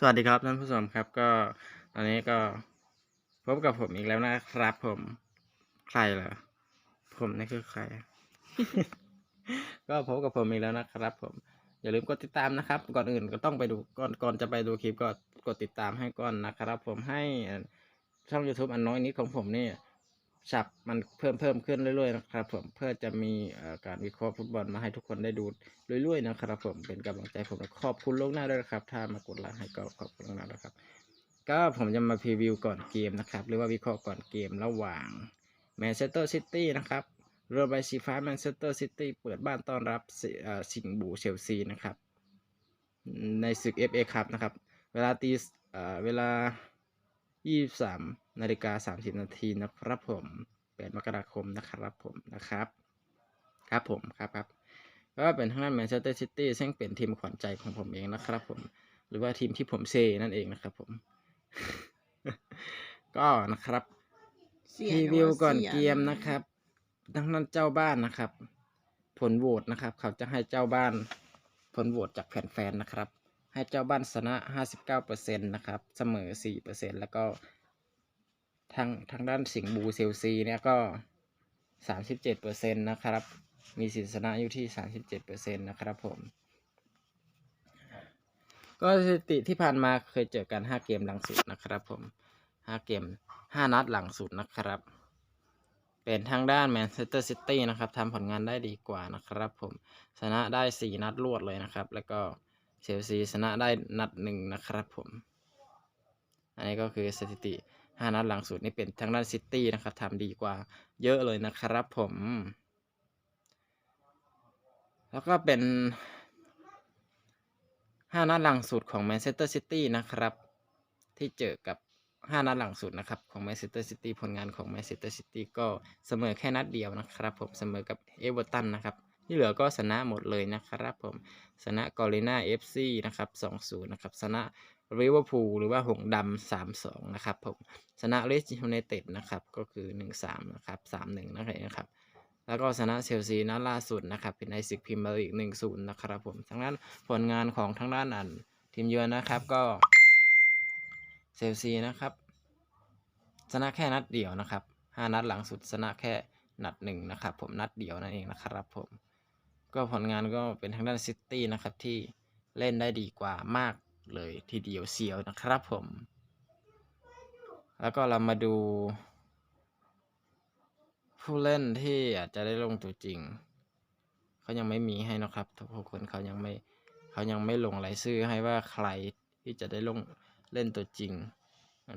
สวัสดีครับท่านผู้ชมครับก็ตอนนี้ก็พบกับผมอีกแล้วนะครับ ผมใครเหรอผมนี่คือใคร ก็พบกับผมอีกแล้วนะครับ ผม อย่าลืมกดติดตามนะครับ ก่อนอื่นก็ต้องไปดูก่อนก่อนจะไปดูคลิปก็กดติดตามให้ก่อนนะครับ ผมให้ช่อง YouTube อันน้อยนิดของผมนี่ ฉับมันเพิ่มเพิ่มขึ้นเรื่อยๆนะครับผมเพื่อจะมีการวิเคราะห์ฟุตบอลมาให้ทุกคนได้ดูเรื่อยๆนะครับผมเป็นกำลังใจผมขอบคุณล่วงหน้าด้วยนะครับ ถ้ามากดไลค์ให้ก็ขอบคุณล่วงหน้าด้วยครับ ก็ผมจะมาพรีวิวก่อนเกมนะครับ หรือว่าวิเคราะห์ก่อนเกมระหว่างแมนเชสเตอร์ซิตี้นะครับเรือใบสีฟ้าแมนเชสเตอร์ซิตี้เปิดบ้านต้อนรับสิงห์บูเชลซีนะครับ ในศึก FA ครับนะครับ เวลาตีอ่อเวลา 23นาฬิกา30 นาทีนะครับผม8มกราคมนะครับผมนะครับครับผมครับครับก็เป็นทางด้านแมนเชสเตอร์ซิตี้ซึ่งเป็นทีมขวัญใจของผมเองนะครับผม หรือว่าทีมที่ผมเซนั่นเองนะครับผม ก็นะครับเสียรีงวิวก่อนสียงเกมนะครับดังนั้นเจ้าบ้านนะครับ ผลโหวตนะครับ เขาจะให้เจ้าบ้าน ผลโหวตจากแฟนๆนะครับ ให้เจ้าบ้านชนะ 59%นะครับ เสมอ 4%แล้วก็ ทางทางด้านสิงห์บูเซลซีเนี่ยก็ 37%นะครับ มีสิทธิชนะอยู่ที่ 37%นะครับผม ก็สถิติที่ผ่านมาเคยเจอกัน 5 เกมหลังสุดนะครับผม 5 เกม 5 นัดหลังสุดนะครับ เป็นทางด้านแมนเชสเตอร์ซิตี้นะครับทำผลงานได้ดีกว่านะครับผม ชนะได้ 4 นัดรวดเลยนะครับ แล้วก็ เชลซีชนะได้นัดหนึ่งนะครับผม อันนี้ก็คือสถิติ 5 นัดหลังสุดนี่เป็นทางด้านซิตี้นะครับทำดีกว่าเยอะเลยนะครับผม แล้วก็เป็น 5 นัดหลังสุดของแมนเชสเตอร์ซิตี้นะครับ ที่เจอกับ 5 นัดหลังสุดนะครับ ของแมนเชสเตอร์ซิตี้ผลงานของแมนเชสเตอร์ซิตี้ก็เสมอแค่นัดเดียวนะครับ ผมเสมอกับเอเวอร์ตันนะครับ ที่เหลือก็ชนะหมดเลยนะครับผมชนะกอริน่าเอฟซีนะครับ2-0นย์นะครับชนะริเวอร์พูลหรือว่าหงดำส์ดำ3-2นะครับผมชนะเลสยูไนเต็ดนะครับก็คือ1-3นะครับ3-1นะครับแล้วก็ชนะเชลซีนัดล่าสุดนะครับเป็นในศึกพรีเมียร์ลีกหนึ่งศูนย์นะครับผมทางด้นผลงานของทางด้านอันทีมเยือนนะครับก็เชลซีนะครับชนะแค่นัดเดียวนะครับห้านัดหลังสุดชนะแค่นัดหนึ่งนะครับผมนัดเดียวนั่นเองนะครับผม ก็ผลงานก็เป็นทางด้านซิตี้นะครับที่เล่นได้ดีกว่ามากเลยทีเดียวเสียวนะครับผม แล้วก็เรามาดู ผู้เล่นที่อาจจะได้ลงตัวจริง เขายังไม่มีให้นะครับทุกคนเขายังไม่เขายังไม่ลงรายชื่อให้ว่าใครที่จะได้ลงเล่นตัวจริง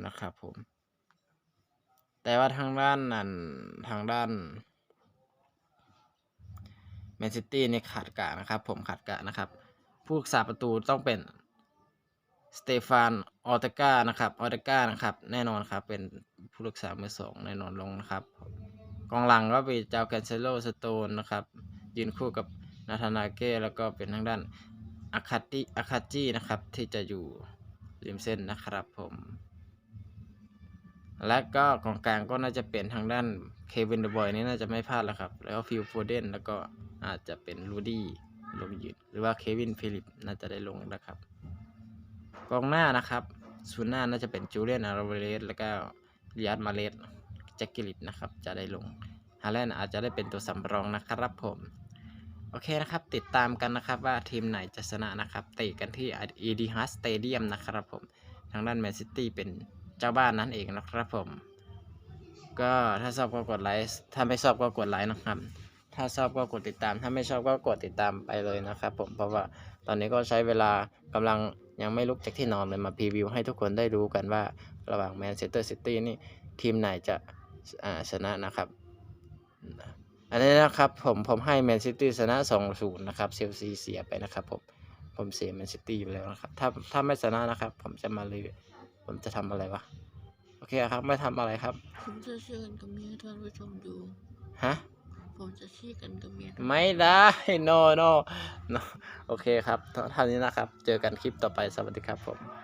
นะครับผม แต่ว่าทางด้านนั้นทางด้าน แมนซิตี้นี่ขาดกะนะครับ ผมขาดกะนะครับ ผู้รักษาประตูต้องเป็นสเตฟานออตกานะครับออตกานะครับ แน่นอนครับ เป็นผู้รักษามือสองแน่นอนลงนะครับ กองหลังก็เป็นเจ้าแคนเซโลสโตนนะครับ ยืนคู่กับนาธานาเก้แล้วก็เป็นทางด้านอาคาติอาคาจินะครับ ที่จะอยู่ริมเส้นนะครับผม และก็กองกลางก็น่าจะเป็นทางด้านเควินเดอะบอยนี่น่าจะไม่พลาดแล้วครับ แล้วฟิลโฟเดนแล้วก็ อาจจะเป็นลูดี้ลงยืนหรือว่าเควินฟิลิปน่าจะได้ลงนะครับกองหน้านะครับศูนย์หน้าน่าจะเป็นจูเลียนอาราเวเลสแล้วก็ริยัดมาเลสแจ็คกิลิตนะครับจะได้ลงฮาแลนด์อาจจะได้เป็นตัวสำรองนะครับผมโอเคนะครับ ติดตามกันนะครับว่าทีมไหนจะชนะนะครับเตะกันที่อีดีฮัสสเตเดียมนะครับผม ทางด้านแมนซิตี้เป็นเจ้าบ้านนั่นเองนะครับผม ก็ถ้าชอบก็กดไลค์ถ้าไม่ชอบก็กดไลค์นะครับ ถ้าชอบก็กดติดตาม ถ้าไม่ชอบก็กดติดตามไปเลยนะครับผมเพราะว่าตอนนี้ก็ใช้เวลากำลังยังไม่ลุกจากที่นอนเลยมาพรีวิวให้ทุกคนได้รู้กันว่าระหว่างแมนเชสเตอร์ซิตี้นี่ทีมไหนจะอ่าชนะนะครับ อันนี้นะครับผมผมให้แมนซิตี้ชนะ2-0นะครับเชลซีเสียไปนะครับผมผมเสียแมนซิตี้ไปแล้วนะครับถ้าถ้าไม่ชนะนะครับ ผมจะมาเลยผมจะทำอะไรวะโอเคครับไม่ทำอะไรครับ ผมจะเชื่อกันกับเมียท่านผู้ชมดูฮะ ผมจะชี้กันกับเมียไม่ได้ no no no โอเคครับเท่านี้นะครับ เจอกันคลิปต่อไปสวัสดีครับผม